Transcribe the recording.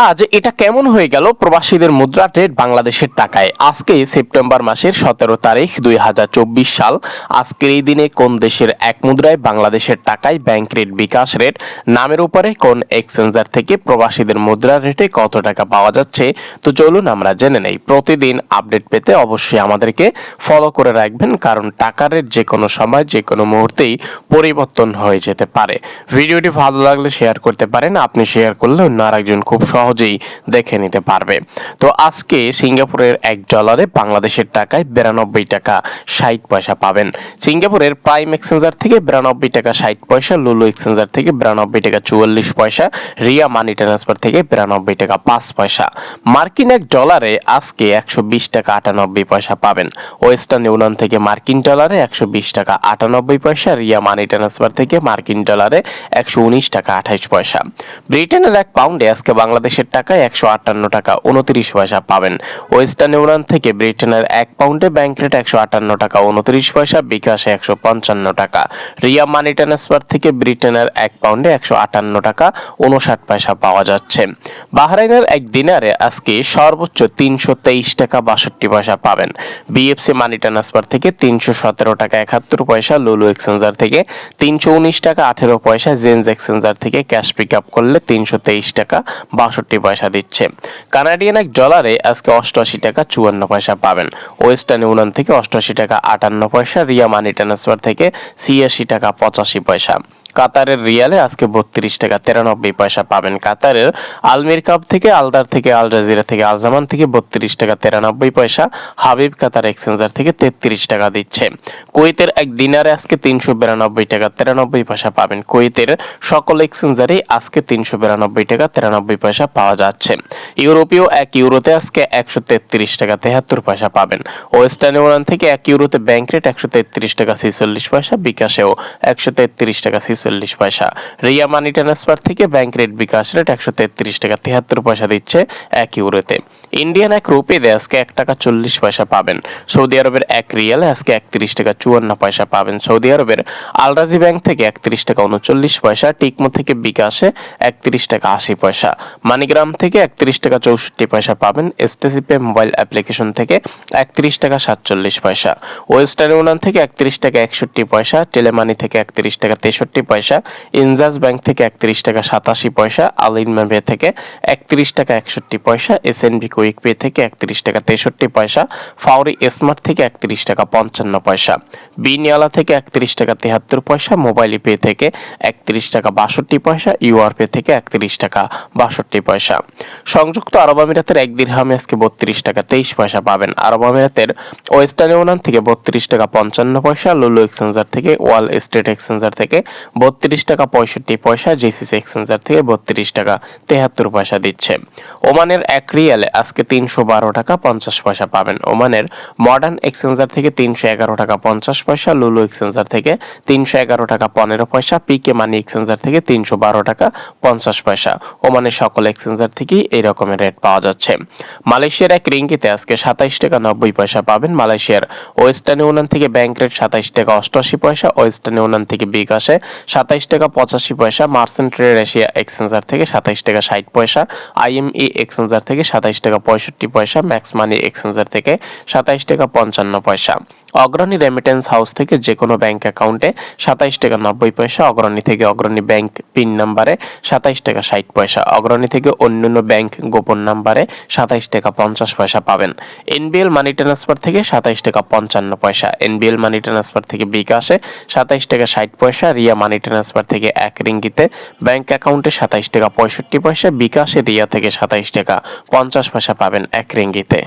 আজ এটা কেমন হয়ে গেল প্রবাসীদের মুদ্রা রেট বাংলাদেশের টাকায়? আজকে সেপ্টেম্বর মাসের সতেরো তারিখ দুই হাজার চব্বিশ সাল। আজকের এই দিনে কোন দেশের এক মুদ্রায় বাংলাদেশের টাকায় ব্যাংক রেট বিকাশ রেট নামের উপরে কোন এক্সচেঞ্জার থেকে প্রবাসীদের মুদ্রা রেটে কত টাকা পাওয়া যাচ্ছে? তো চলুন আমরা জেনে নেই। প্রতিদিন আপডেট পেতে অবশ্যই আমাদেরকে ফলো করে রাখবেন, কারণ টাকা রেট যে কোনো সময় যে কোনো মুহূর্তেই পরিবর্তন হয়ে যেতে পারে। ভিডিওটি ভালো লাগলে শেয়ার করতে পারেন। আপনি শেয়ার করলে অন্য আরেকজন খুব সহজেই দেখে নিতে পারবে। তো আজকে সিঙ্গাপুরের এক ডলারে বাংলাদেশের টাকায় বিরানব্বই টাকা ষাট পয়সা পাবেন। সিঙ্গাপুরের প্রাইম এক্সচেঞ্জার থেকে বিরানব্বই টাকা ষাট পয়সা, লুলু এক্সচেঞ্জার থেকে বিরানব্বই টাকা চুয়াল্লিশ পয়সা, রিয়া মানি ট্রান্সফার থেকে বিরানব্বই টাকা পাঁচ পয়সা। মার্কিন এক ডলারে আজকে একশো বিশ টাকা আটানব্বই পয়সা পাবেন। ওয়েস্টার্ন ইউনিয়ন থেকে মার্কিন ডলারে একশো বিশ টাকা আটানব্বই পয়সা, রিয়া মানি ট্রান্সফার থেকে মার্কিন ডলারে একশো উনিশ টাকা আঠাইশ পয়সা। ব্রিটেনের এক পাউন্ডে আজকে বাংলাদেশের টাকায় একশো আটান্ন টাকা উনত্রিশ পয়সা পাবেন। ওয়েস্টার্ন ইউনিয়ন থেকে ব্রিটেনের এক পাউন্ডে ব্যাংক রেট একশো আটান্ন টাকা উনত্রিশ পয়সা, বিকাশে একশো পঞ্চান্ন টাকা। রিয়া মানি ট্রান্সফার থেকে ব্রিটেনের এক পাউন্ডে একশো আটান্ন টাকা উনষাট পয়সা পাওয়া যাচ্ছে। বাহরাইনের এক দিনারে আজকে সর্বোচ্চ তিনশো তেইশ টাকা বাষট্টি পয়সা পাবেন। বিএফসি মানি ট্রান্সফার থেকে তিনশো সতেরো টাকা একাত্তর পয়সা, লুলু এক্সচেঞ্জার থেকে তিনশো উনিশ টাকা আঠেরো পয়সা জেন্স এক্সচেঞ্জার থেকে ক্যাশ পিক আপ করলে তিনশো তেইশ টাকা বাষট্টি পয়সা দিচ্ছে। কানাডিয়ান এক ডলারে আজকে অষ্টআশি টাকা চুয়ান্ন পয়সা পাবেন। ওয়েস্টার্ন ইউনিয়ন থেকে অষ্টআশি টাকা আটান্ন পয়সা, রিয়া মানি ট্রান্সফার থেকে ছিয়াশি টাকা পঁচাশি পয়সা। কাতারের রিয়ালে আজকে বত্রিশ টাকা তিরানব্বই পয়সা পাবেন কাতারের আলমির কাপ থেকে আলদার থেকে আল জাজিরা থেকে আলজামান থেকে বত্রিশ টাকা তিরানব্বই পয়সা, হাবিব কাতার এক্সচেঞ্জার থেকে তেত্রিশ টাকা দিচ্ছে। কুয়েতের এক দিনারে আজকে তিনশো বিরানব্বই টাকা তেরানব্বই পয়সা পাবেন। কুয়েতের সকল এক্সচেঞ্জারেই আজকে তিনশো বিরানব্বই টাকা তিরানব্বই পয়সা পাওয়া যাচ্ছে। ইউরোপীয় এক ইউরোতে আজকে একশো তেত্রিশ টাকা তেহাত্তর পয়সা পাবেন। ওয়েস্টার্ন ইউনিয়ন থেকে এক ইউরোতে ব্যাংক রেট একশো তেত্রিশ টাকা ছিচল্লিশ পয়সা, বিকাশেও একশো তেত্রিশ টাকা ছিচল্লিশ পয়সা। রিয়া মানি ট্রান্সফার থেকে ব্যাংক রেট বিকাশ রেট একশো তেত্রিশ টাকা, তিয়াত্তর পয়সা দিচ্ছে এক ইউরোতে। ইন্ডিয়ান এক রুপিতে আজকে এক টাকা চল্লিশ পয়সা পাবেন। সৌদি আরবের এক রিয়ালে আজকে একত্রিশ টাকা চুয়ান্ন পয়সা পাবেন। সৌদি আরবের আলরাজি ব্যাংক থেকে একত্রিশ টাকা উনচল্লিশ পয়সা, টিকমো থেকে বিকাশে একত্রিশ টাকা আশি পয়সা, মানিগ্রাম থেকে একত্রিশ টাকা চৌষট্টি পয়সা পাবেন। এসটিসিপে মোবাইল অ্যাপ্লিকেশন থেকে একত্রিশ টাকা সাতচল্লিশ পয়সা, ওয়েস্টার্ন ইউনিয়ন থেকে একত্রিশ টাকা একষট্টি পয়সা, টেলেমানি থেকে একত্রিশ টাকা তেষট্টি পয়সা, ইনজাস ব্যাংক থেকে একত্রিশ টাকা সাতাশি পয়সা আলিনমা পে থেকে একত্রিশ টাকা একষট্টি পয়সা এস এসএনবি কুইক পে থেকে একত্রিশ টাকা তেষট্টি পয়সা, ফাউরি স্মার্ট থেকে একত্রিশ টাকা পঞ্চান্ন পয়সা, বিনিয়ালা থেকে একত্রিশ টাকা তেহাত্তর পয়সা, মোবাইল পে থেকে একত্রিশ টাকা বাষট্টি পয়সা, ইউআর পে থেকে একত্রিশ টাকা বাষট্টি পয়সা। সংযুক্ত আরব আমিরাতের এক দিরহামে আজকে বত্রিশ টাকা তেইশ পয়সা পাবেন। আরব আমিরাতের ওয়েস্টার্ন ইউনিয়ন থেকে বত্রিশ টাকা পঞ্চান্ন পয়সা, লুলু এক্সচেঞ্জার থেকে, ওয়াল স্টেট এক্সচেঞ্জার থেকে বত্রিশ টাকা পঁয়ষট্টি পয়সা, জেসিসি এক্সচেঞ্জার থেকে বত্রিশ টাকা তেহাত্তর পয়সা দিচ্ছে। ওমানের এক রিয়ালে আজকে তিনশো বারো টাকা পঞ্চাশ পয়সা পাবেন। ওমানের মডার্ন এক্সচেঞ্জার থেকে তিনশো এগারো টাকা পঞ্চাশ পয়সা লুলু এক্সচেঞ্জার থেকে তিনশো এগারো টাকা পনেরো পয়সা পিকে মানি এক্সচেঞ্জার থেকে তিনশো বারো টাকা পঞ্চাশ পয়সা। ওমানের সকল এক্সচেঞ্জার থেকেই এই রকমের রেট পাওয়া যাচ্ছে। মালয়েশিয়ার এক রিঙ্গিতে আজকে সাতাইশ টাকা নব্বই পয়সা পাবেন। মালয়েশিয়ার ওয়েস্টার্ন ইউনিয়ন থেকে ব্যাংক রেট সাতাইশ টাকা অষ্টআশি পয়সা ওয়েস্টার্ন ইউনিয়ন থেকে বিকাশে সাতাইশ টাকা পঁচাশি পয়সা মার্সেন্ট ট্রেড এশিয়া এক্সচেঞ্জার থেকে সাতাইশ টাকা ষাট পয়সা আইএমই এক্সচেঞ্জার থেকে সাতাইশ টাকা পঁয়ষট্টি পয়সা ম্যাক্স মানি এক্সচেঞ্জার থেকে সাতাইশ টাকা পঞ্চান্ন পয়সা। অগ্রণী রেমিটেন্স হাউস থেকে যে কোনো ব্যাংক অ্যাকাউন্টে সাতাইশ টাকা নব্বই পয়সা, অগ্রণী থেকে অগ্রণী ব্যাংক পিন নাম্বারে সাতাইশ টাকা ষাট পয়সা, অগ্রণী থেকে অন্যান্য ব্যাংক গোপন নাম্বারে সাতাইশ টাকা পঞ্চাশ পয়সা পাবেন। এনবিএল মানি ট্রান্সফার থেকে সাতাইশ টাকা পঞ্চান্ন পয়সা এনবিএল মানি ট্রান্সফার থেকে বিকাশে সাতাইশ টাকা ষাট পয়সা, রিয়া মানি ট্রান্সফার থেকে এক রিঙ্গিতে ব্যাংক অ্যাকাউন্টে সাতাইশ টাকা পঁয়ষট্টি পয়সা, বিকাশে রিয়া থেকে সাতাইশ টাকা পঞ্চাশ পয়সা পাবেন এক রিঙ্গিতে।